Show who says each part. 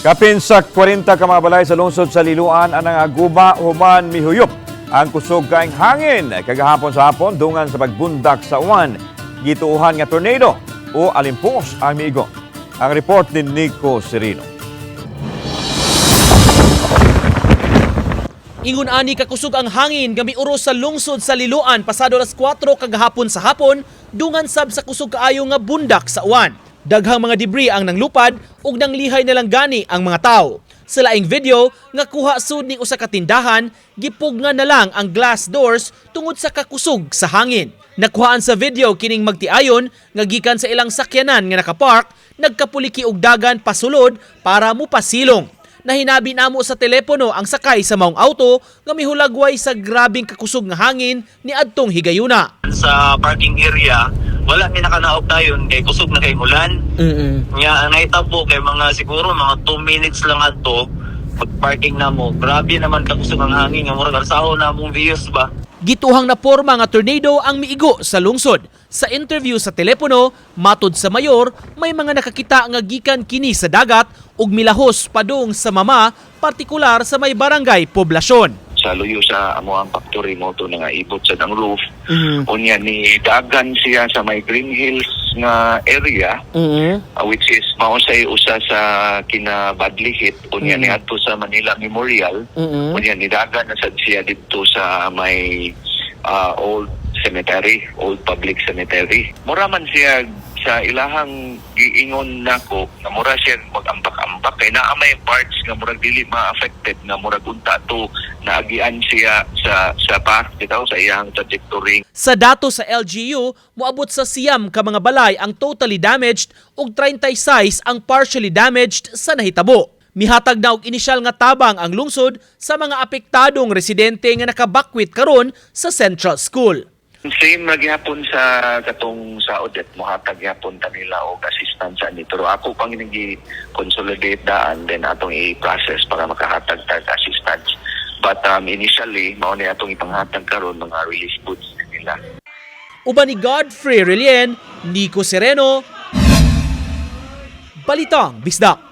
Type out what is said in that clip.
Speaker 1: Kapin sa 40 ka mga balay sa lungsod sa Liluan ang nangaguba human mihuyop ang kusog kaing hangin kagahapon sa hapon dungan sa pagbundak sa uwan gituuhan nga tornado o alimpos ang miigo. Ang report ni Nico Serino.
Speaker 2: Ingon ani kakusog ang hangin gami uros sa lungsod sa Liloan pasado alas 4 kagahapon sa hapon dungan sab sa kusog kaayo nga bundak sa uwan. Daghang mga debris ang nanglupad ug nanglihay na lang gani ang mga tao. Sa laing video nga kuha sud ning usa ka tindahan, gipugna na lang ang glass doors tungod sa kakusog sa hangin. Nakuhaan sa video kining magtiayon nga gikan sa ilang sakyanan nga nakapark, nagkapuliki og dagan pasulod para mupasilong nahinabi namo sa telepono ang sakay sa maong auto nga mihulagway sa grabing kakusog nga hangin ni adtong higayuna.
Speaker 3: sa parking area, wala ni nakanaop dayon kay kusog na kay ulan. Nga ang naitabo kay mga siguro mga 2 minutes lang adto pag-parking na mo. Grabe naman kakusog ang hangin nga murag asaho na mong views ba.
Speaker 2: Gituhang na porma nga tornado ang miigo sa lungsod. Sa interview sa telepono, matod sa mayor, may mga nakakita nga gikan kini sa dagat ug milahos padung sa mama, partikular sa may barangay poblasyon.
Speaker 4: Sa luyo sa amo ang factory mo to nga ibot sa dang roof. Unya ni dagan siya sa may Green Hills nga area uh, which is mausay usa sa kina Badlihit unya ni adto sa Manila Memorial. Unya ni dagan na sad siya dito sa may uh, old cemetery old public cemetery. Mura man siya sa ilahang giingon nako nga mura siya mag-ambak-ambak kay naa may parts nga murag dili ma-affected nga murag unta to naagian siya sa sa path bitaw sa iyang trajectory
Speaker 2: Sa dato sa LGU, moabot sa siyam ka mga balay ang totally damaged ug 36 ang partially damaged sa nahitabo. Mihatag na og inisyal nga tabang ang lungsod sa mga apektadong residente nga nakabakwit karon sa Central School.
Speaker 4: Same na gyapon sa katong sa audit mohatag gyapon ta nila og assistance ani pero ako pang nagi consolidate daan then atong i-process para makahatag tag assistance. But um, initially mao ni atong ipanghatag karon mga relief goods nila.
Speaker 2: Uban ni Godfrey Relien, Nico Sereno, Balitang Bisdak.